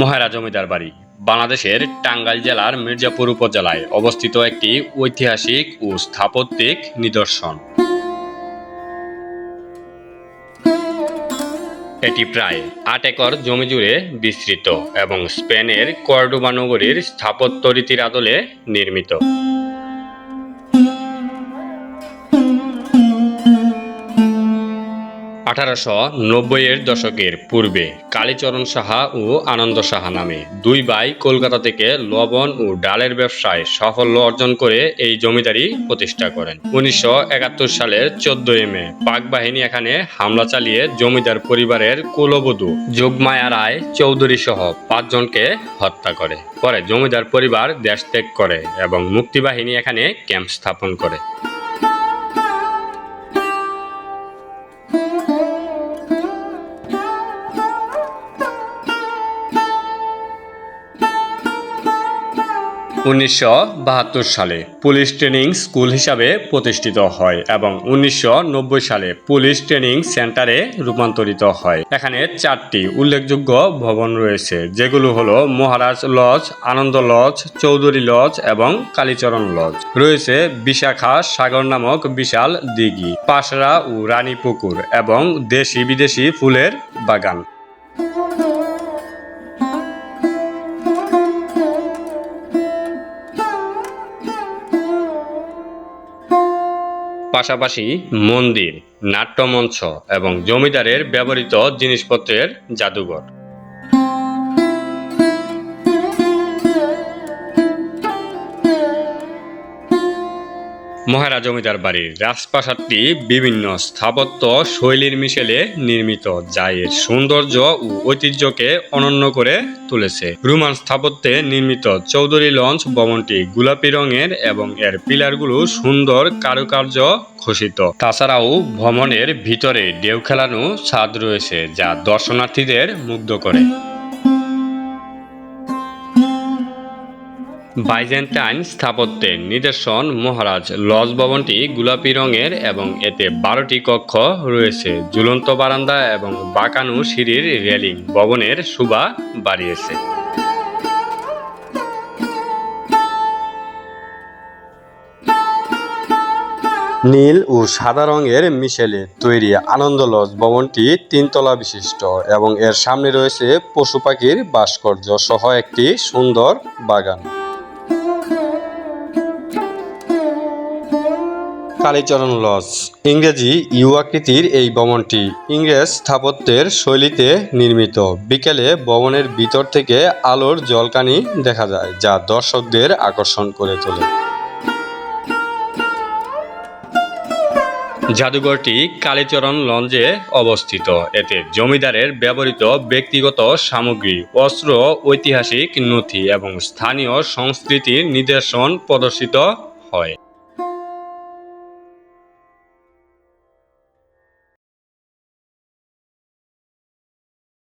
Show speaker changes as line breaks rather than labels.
মহেরা জমিদার বাড়ি। বাংলাদেশের টাঙ্গাইল জেলার মির্জাপুর উপজেলায় অবস্থিত একটি ঐতিহাসিক ও স্থাপত্যিক নিদর্শন। এটি প্রায় আট একর জমি জুড়ে বিস্তৃত এবং স্পেনের কর্ডোবা নগরীর স্থাপত্য রীতির আদলে নির্মিত। আঠারোশো নব্বইয়ের দশকের পূর্বে কালীচরণ সাহা ও আনন্দ সাহা নামে দুই ভাই কলকাতা থেকে লবণ ও ডালের ব্যবসায় সাফল্য অর্জন করে এই জমিদারি প্রতিষ্ঠা করেন। উনিশশো একাত্তর সালের চোদ্দই মে পাক বাহিনী এখানে হামলা চালিয়ে জমিদার পরিবারের কুলবধূ যোগমায়া রায় চৌধুরী সহ পাঁচজনকে হত্যা করে। পরে জমিদার পরিবার দেশ ত্যাগ করে এবং মুক্তিবাহিনী এখানে ক্যাম্প স্থাপন করে। উনিশশো বাহাত্তর সালে পুলিশ ট্রেনিং স্কুল হিসাবে প্রতিষ্ঠিত হয় এবং উনিশশো নব্বই সালে পুলিশ ট্রেনিং সেন্টারে রূপান্তরিত হয়। এখানে চারটি উল্লেখযোগ্য ভবন রয়েছে, যেগুলো হলো Maharaj lodge, Anand lodge, Chowdhury lodge এবং কালীচরণ লজ। রয়েছে বিশাখা সাগর নামক বিশাল দিঘি, পাশরা ও রানী পুকুর এবং দেশি বিদেশি ফুলের বাগান। পাশাপাশি মন্দির নাট্যমঞ্চ এবং জমিদারের ব্যবহৃত জিনিসপত্রের জাদুঘর। মহারা জমিদার বাড়ির রাজপ্রাসাদটি বিভিন্ন স্থাপত্য শৈলীর মিশেলে নির্মিত, যা এর সৌন্দর্য ও ঐতিহ্যকে অনন্য করে তুলেছে। রোমান স্থাপত্যে নির্মিত চৌধুরী লঞ্চ ভবনটি গোলাপি রঙের এবং এর পিলারগুলো সুন্দর কারুকার্য খোসিত তাছাড়াও ভবনের ভিতরে ঢেউ খেলানো ছাদ রয়েছে, যা দর্শনার্থীদের মুগ্ধ করে। বাইজেন্টাইন স্থাপত্যের নিদর্শন মহারাজ লজ ভবনটি গোলাপি রঙের এবং এতে বারোটি কক্ষ রয়েছে। ঝুলন্ত বারান্দা এবং বাঁকানো সিঁড়ির রেলিং ভবনের শোভা বাড়িয়েছে। নীল ও সাদা রঙের মিশেলে তৈরি আনন্দ লজ ভবনটি তিনতলা বিশিষ্ট এবং এর সামনে রয়েছে পশু পাখির ভাস্কর্য সহ একটি সুন্দর বাগান। কালীচরণ লজ। ইংরেজি ইউ আকৃতির এই ভবনটি ইংরেজ স্থাপত্যের শৈলীতে নির্মিত। বিকেলে ভবনের ভিতর থেকে আলোর জলকানি দেখা যায়, যা দর্শকদের আকর্ষণ করে তোলে। জাদুঘরটি কালীচরণ লঞ্জে অবস্থিত। এতে জমিদারের ব্যবহৃত ব্যক্তিগত সামগ্রী, অস্ত্র, ঐতিহাসিক নথি এবং স্থানীয় সংস্কৃতির নিদর্শন প্রদর্শিত হয়।